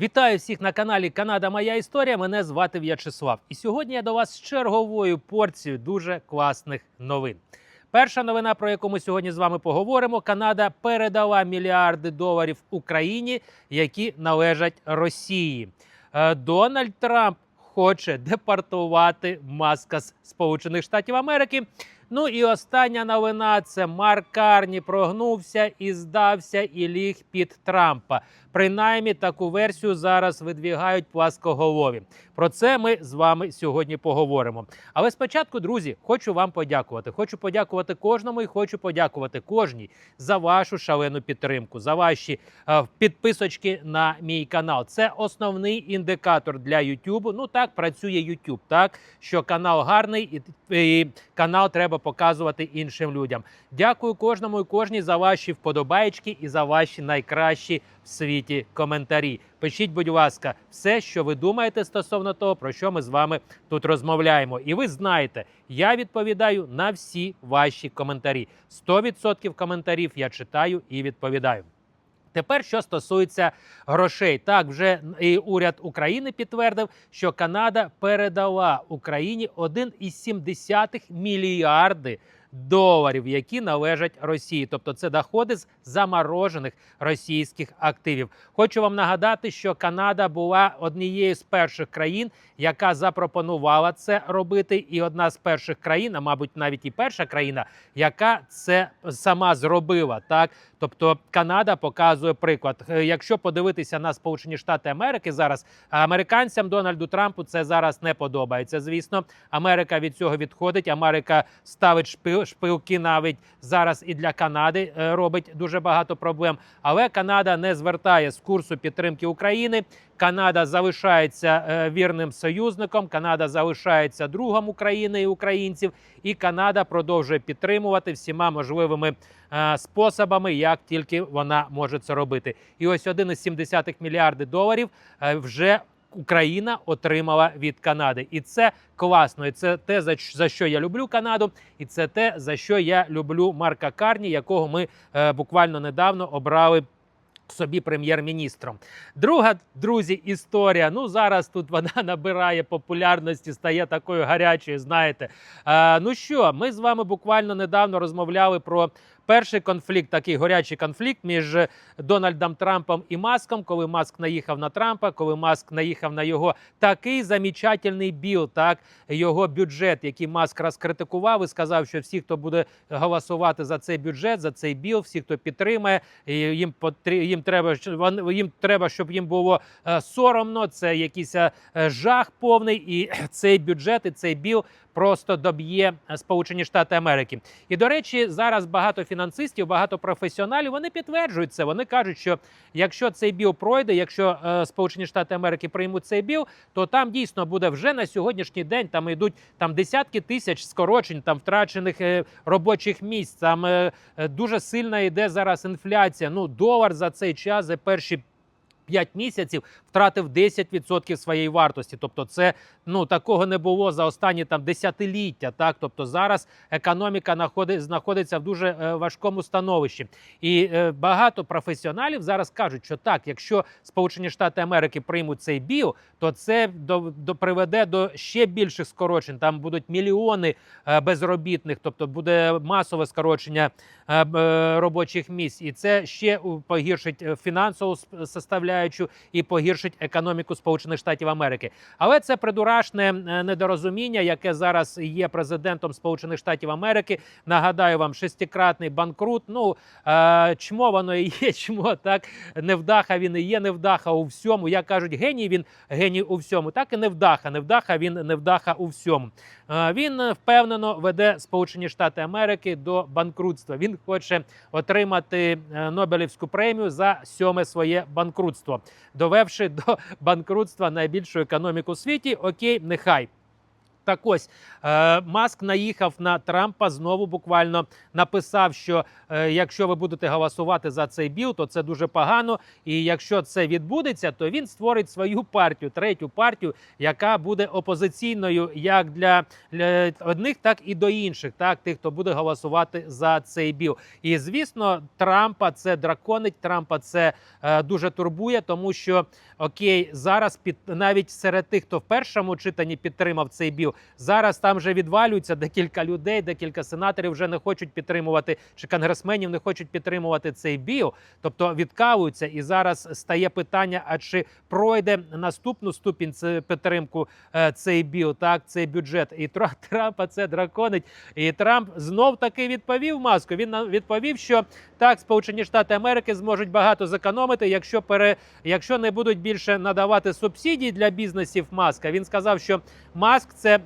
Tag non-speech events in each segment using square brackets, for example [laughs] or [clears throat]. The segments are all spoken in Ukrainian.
Вітаю всіх на каналі Канада Моя Історія. Мене звати В'ячеслав. І сьогодні я до вас з черговою порцією дуже класних новин. Перша новина, про яку ми сьогодні з вами поговоримо: Канада передала мільярди доларів Україні, які належать Росії. Е, Дональд Трамп хоче депортувати маска з Сполучених Штатів Америки. Ну і остання новина це Марк Карні прогнувся і здався і ліг під Трампа. Принаймні таку версію зараз видвігають пласкоголові. Про це ми з вами сьогодні поговоримо. Але спочатку, друзі, хочу вам подякувати. Хочу подякувати кожному і хочу подякувати кожній за вашу шалену підтримку, за ваші е, підписочки на мій канал. Це основний індикатор для YouTube. Ну так працює YouTube, так що канал гарний і, і канал треба показувати іншим людям. Дякую кожному і кожній за ваші вподобайки і за ваші найкращі в світі коментарі. Пишіть, будь ласка, все, що ви думаєте стосовно того, про що ми з вами тут розмовляємо. І ви знаєте, я відповідаю на всі ваші коментарі. 100% коментарів я читаю і відповідаю. Тепер, що стосується грошей, так вже і уряд України підтвердив, що Канада передала Україні 1,7 мільярди доларів, які належать Росії, тобто це доходи з заморожених російських активів. Хочу вам нагадати, що Канада була однією з перших країн, яка запропонувала це робити, і одна з перших країн, а мабуть, навіть і перша країна, яка це сама зробила. Так, тобто Канада показує приклад. Е, Якщо подивитися на Сполучені Штати Америки зараз, американцям Дональду Трампу це зараз не подобається. Звісно, Америка від цього відходить. Америка ставить шпил, шпилки навіть зараз і для Канади е, робить дуже багато проблем. Але Канада не звертає з курсу підтримки України. Канада залишається е, вірним союзником. Канада залишається другом України і українців, і Канада продовжує підтримувати всіма можливими е, способами, як тільки вона може це робити. І ось 1,7 мільярди доларів вже. Україна отримала від Канади, і це класно. І це те за, що я люблю Канаду, і це те за що я люблю Марка Карні, якого ми е, буквально недавно обрали собі прем'єр-міністром. Друга, друзі, історія. Ну зараз тут вона [laughs] набирає популярності, стає такою гарячою. Знаєте, е, ну що, ми з вами буквально недавно розмовляли про. Перший конфлікт, такий гарячий конфлікт між Дональдом Трампом і Маском, коли Маск наїхав на Трампа, коли Маск наїхав на його такий замічательний біл, так його бюджет, який Маск розкритикував і сказав, що всі, хто буде голосувати за цей бюджет, за цей біл, всі, хто підтримає, їм потрі... їм треба, їм треба, щоб їм було е, соромно. Це якийсь е, жах повний, і [clears throat] цей бюджет і цей біл просто доб'є е, Сполучені Штати Америки. І до речі, зараз багато фінансистів, багато професіоналів вони підтверджують це. Вони кажуть, що якщо цей біл пройде, якщо е, Сполучені Штати Америки приймуть цей біл, то там дійсно буде вже на сьогоднішній день. Там йдуть там десятки тисяч скорочень, там втрачених е, робочих місць. Там дуже сильна йде зараз інфляція. Ну долар за цей час за перші. 5 місяців втратив 10% своєї вартості. Тобто, це ну такого не було за останні там десятиліття. Так, тобто зараз економіка знаходиться в дуже е, важкому становищі, і е, багато професіоналів зараз кажуть, що так, якщо Сполучені Штати Америки приймуть цей біл, то це до, до приведе до ще більших скорочень. Там будуть мільйони е, безробітних, тобто буде масове скорочення е, е, робочих місць, і це ще погіршить е, фінансову составляючу і погіршить економіку Сполучених Штатів Америки. Але це придурашне е, недорозуміння, яке зараз є президентом Сполучених Штатів Америки. Нагадаю вам, шестикратний банкрут. Ну е, чмо воно і є, [laughs] чмо так невдаха. Він і є невдаха у всьому. Як кажуть, геній він геній у всьому. Так і невдаха. Невдаха він невдаха у всьому. Е, Він впевнено веде Сполучені Штати Америки до банкрутства. Він хоче отримати Нобелівську премію за сьоме своє банкрутство, довевши до банкрутства найбільшу економіку світі. Окей, нехай. Так ось е, Маск наїхав на Трампа. Знову буквально написав, що е, якщо ви будете голосувати за цей біл, то це дуже погано. І якщо це відбудеться, то він створить свою партію, третю партію, яка буде опозиційною як для, одних, так і до інших, так тих, хто буде голосувати за цей біл. І звісно, Трампа це драконить. Трампа це е, дуже турбує, тому що окей, зараз під навіть серед тих, хто в першому читанні підтримав цей біл. Зараз там вже відвалюються декілька людей, декілька сенаторів вже не хочуть підтримувати, чи конгресменів не хочуть підтримувати цей біл, тобто відкавуються. І зараз стає питання: а чи пройде наступну ступінь підтримку е, цей біл, так цей бюджет? І Тра- Трампа це драконить. І Трамп знов таки відповів маску. Він відповів, що так, Сполучені Штати Америки зможуть багато зекономити, якщо пере, якщо не будуть більше надавати субсидій для бізнесів Маска. Він сказав, що Маск це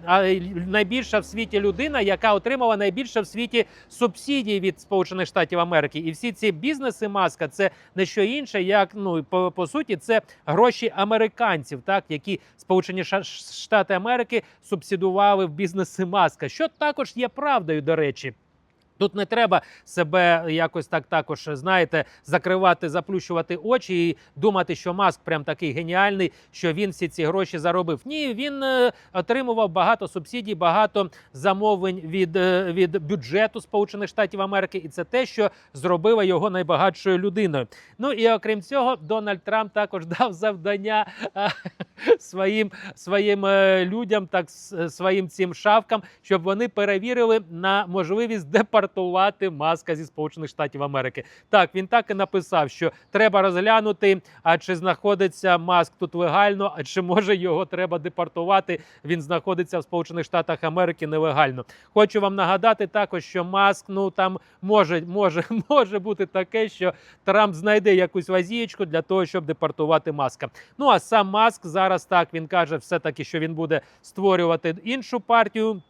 найбільша в світі людина, яка отримала найбільше в світі субсидій від Сполучених Штатів Америки. І всі ці бізнеси Маска це не що інше, як ну по, по суті, це гроші американців, так які Сполучені Штати Америки субсидували в бізнеси Маска, що також є правдою, до речі. Тут не треба себе якось так також, знаєте, закривати, заплющувати очі і думати, що Маск прям такий геніальний, що він всі ці гроші заробив. Ні, він е, отримував багато субсидій, багато замовлень від, е, від бюджету Сполучених Штатів Америки, і це те, що зробило його найбагатшою людиною. Ну і окрім цього, Дональд Трамп також [laughs] дав завдання своїм своїм е, людям, так своїм цим шавкам, щоб вони перевірили на можливість депортувати маска зі Сполучених Штатів Америки. Так він так і написав, що треба розглянути, а чи знаходиться маск тут легально, а чи може його треба депортувати. Він знаходиться в Сполучених Штатах Америки нелегально. Хочу вам нагадати також, що маск ну там може, може, [laughs] може бути таке, що Трамп знайде якусь лазієчку для того, щоб депортувати маска. Ну а сам маск зараз так він каже, все таки, що він буде створювати іншу партію.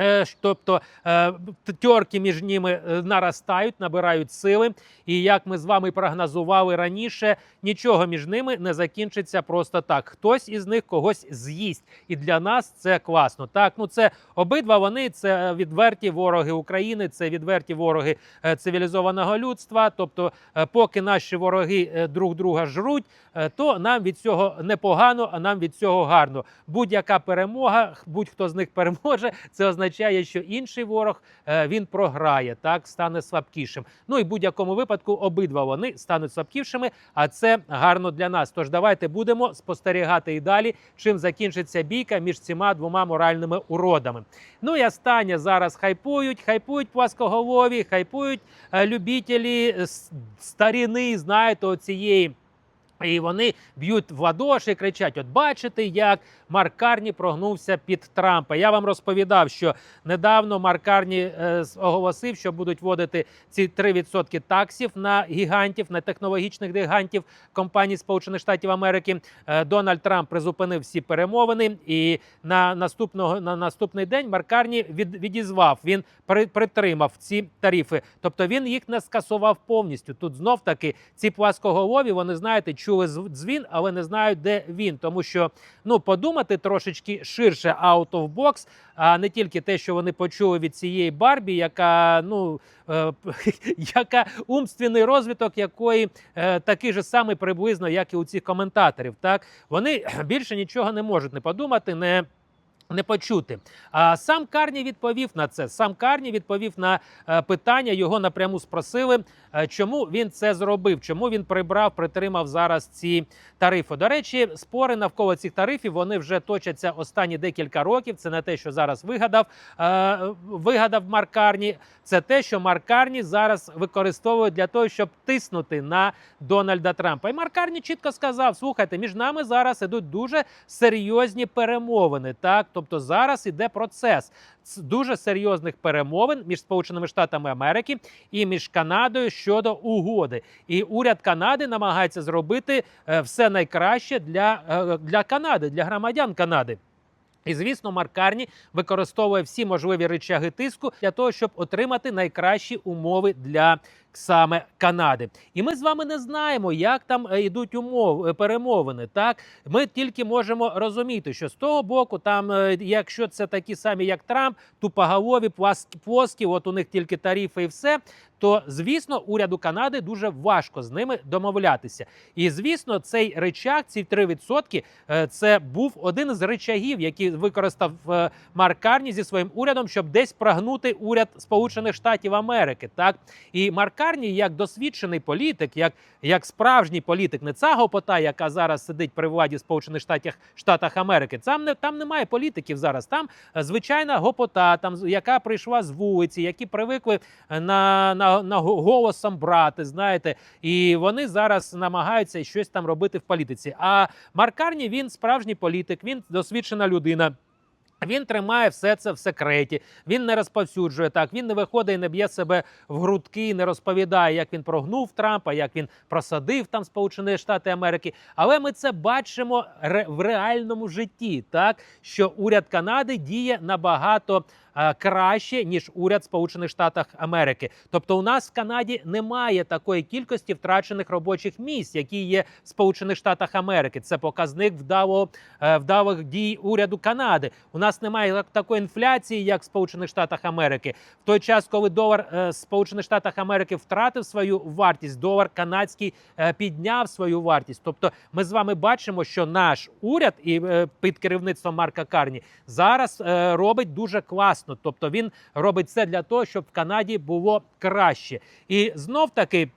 Е, Тобто е, т- тьорки між ними е, наростають, набирають сили. І як ми з вами прогнозували раніше, нічого між ними не закінчиться просто так. Хтось із них когось з'їсть. І для нас це класно. Так, ну це обидва вони це відверті вороги України, це відверті вороги цивілізованого людства. Тобто, поки наші вороги друг друга жруть, то нам від цього непогано, а нам від цього гарно. Будь-яка перемога, будь-хто з них переможе, це означає, що інший ворог е, він програє, так стане слабкішим. Ну і в будь-якому випадку обидва вони стануть слабкішими, а це гарно для нас. Тож давайте будемо спостерігати і далі, чим закінчиться бійка між цими двома моральними уродами. Ну і останнє зараз хайпують, хайпують пласкоголові, хайпують е, любителі е, старіни, знаєте, оцієї. І вони б'ють в ладоші, кричать: От бачите, як Марк Карні прогнувся під Трампа. Я вам розповідав, що недавно Марк Карні е, оголосив, що будуть вводити ці 3% таксів на гігантів, на технологічних гігантів компаній Сполучених Штатів Америки. Е, Дональд Трамп призупинив всі перемовини, і на наступного на наступний день Марк Карні від, відізвав. Він при, притримав ці тарифи. Тобто він їх не скасував повністю. Тут знов таки ці пласкоголові, вони знаєте, чули зв- дзвін, але не знають, де він. Тому що ну подумати трошечки ширше out of box, а не тільки те, що вони почули від цієї Барбі, яка ну е, [laughs] яка умственний розвиток, якої е, такий же самий приблизно, як і у цих коментаторів. Так вони [clears throat] більше нічого не можуть не подумати, не. Не почути. А сам Карні відповів на це. Сам Карні відповів на е, питання. Його напряму спросили, е, чому він це зробив, чому він прибрав, притримав зараз ці тарифи. До речі, спори навколо цих тарифів вони вже точаться останні декілька років. Це не те, що зараз вигадав. Е, вигадав Марк. Це те, що Марк Карні зараз використовує для того, щоб тиснути на Дональда Трампа. І Марк Карні чітко сказав: слухайте, між нами зараз ідуть дуже серйозні перемовини. Так, тобто зараз іде процес дуже серйозних перемовин між Сполученими Штатами Америки і між Канадою щодо угоди. І уряд Канади намагається зробити е, все найкраще для, е, для Канади, для громадян Канади. І звісно, Марк Карні використовує всі можливі речаги тиску для того, щоб отримати найкращі умови для саме Канади. І ми з вами не знаємо, як там е, йдуть умов е, перемовини. Так ми тільки можемо розуміти, що з того боку, там, е, якщо це такі самі, як Трамп, тупоголові, плоскі, от у них тільки тарифи і все. То звісно, уряду Канади дуже важко з ними домовлятися. І звісно, цей речах, ці 3%, е, це був один з речагів, який використав Марк Карні зі своїм урядом, щоб десь прогнути уряд Сполучених Штатів Америки. Так і Марк Карні, як досвідчений політик, як, як справжній політик, не ця гопота, яка зараз сидить при владі Сполучених Штатів Штатах Америки. Там не там немає політиків зараз. Там е, звичайна гопота, там яка прийшла з вулиці, які привикли е, на, на, на голосом брати. Знаєте, і вони зараз намагаються щось там робити в політиці. А Марк Карні, він справжній політик, він досвідчена людина. Він тримає все це в секреті. Він не розповсюджує так. Він не виходить і не б'є себе в грудки, не розповідає, як він прогнув Трампа, як він просадив там Сполучені Штати Америки. Але ми це бачимо в реальному житті, так що уряд Канади діє набагато краще ніж уряд Сполучених Штатів Америки. Тобто, у нас в Канаді немає такої кількості втрачених робочих місць, які є в Сполучених Штатах Америки. Це показник вдалого е, вдалих дій уряду Канади. У нас немає такої інфляції, як в Сполучених Штатах Америки. В той час, коли долар е, Сполучених Штатів Америки втратив свою вартість, долар канадський е, підняв свою вартість. Тобто, ми з вами бачимо, що наш уряд і е, під керівництвом Марка Карні зараз е, робить дуже класно. Тобто він робить все для того, щоб в Канаді було краще. І знов таки.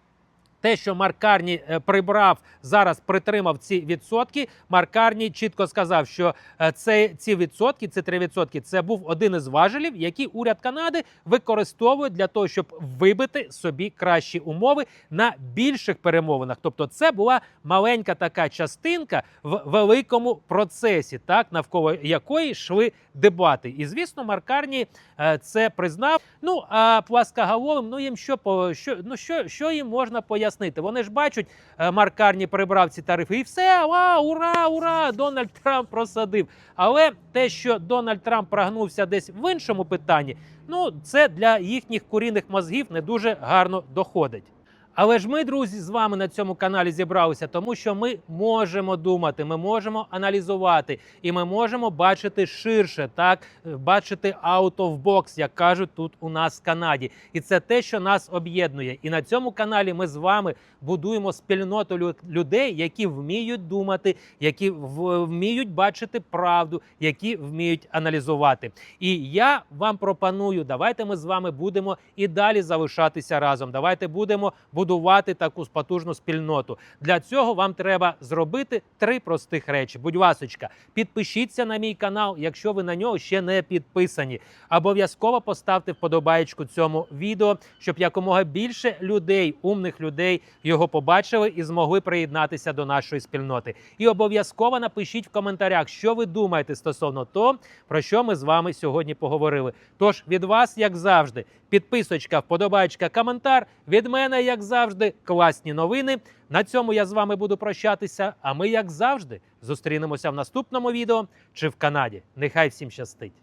Те, що Марк Карні е, прибрав зараз, притримав ці відсотки. Марк Карні чітко сказав, що е, це ці відсотки, це 3%, це був один із важелів, які уряд Канади використовує для того, щоб вибити собі кращі умови на більших перемовинах. Тобто, це була маленька така частинка в великому процесі, так навколо якої йшли дебати. І звісно, Марк Карні е, це признав. Ну а пласкоголовим, ну їм що по що, ну що, що їм можна пояснити? Вони ж бачать, е, Марк Карні прибрав ці тарифи, і все, ва, ура, ура! Дональд Трамп просадив. Але те, що Дональд Трамп прогнувся десь в іншому питанні, ну це для їхніх курінних мозгів не дуже гарно доходить. Але ж ми, друзі, з вами на цьому каналі зібралися, тому що ми можемо думати, ми можемо аналізувати і ми можемо бачити ширше, так бачити out of box, як кажуть тут у нас в Канаді. І це те, що нас об'єднує. І на цьому каналі ми з вами будуємо спільноту лю- людей, які вміють думати, які вміють бачити правду, які вміють аналізувати. І я вам пропоную, давайте ми з вами будемо і далі залишатися разом. Давайте будемо будувати таку потужну спільноту. Для цього вам треба зробити три простих речі. Будь ласочка, підпишіться на мій канал, якщо ви на нього ще не підписані. Обов'язково поставте вподобаєчку цьому відео, щоб якомога більше людей, умних людей, його побачили і змогли приєднатися до нашої спільноти. І обов'язково напишіть в коментарях, що ви думаєте стосовно того, про що ми з вами сьогодні поговорили. Тож від вас, як завжди, підписочка, вподобаєчка, коментар. Від мене, як завжди, класні новини. На цьому я з вами буду прощатися. А ми, як завжди, зустрінемося в наступному відео чи в Канаді. Нехай всім щастить!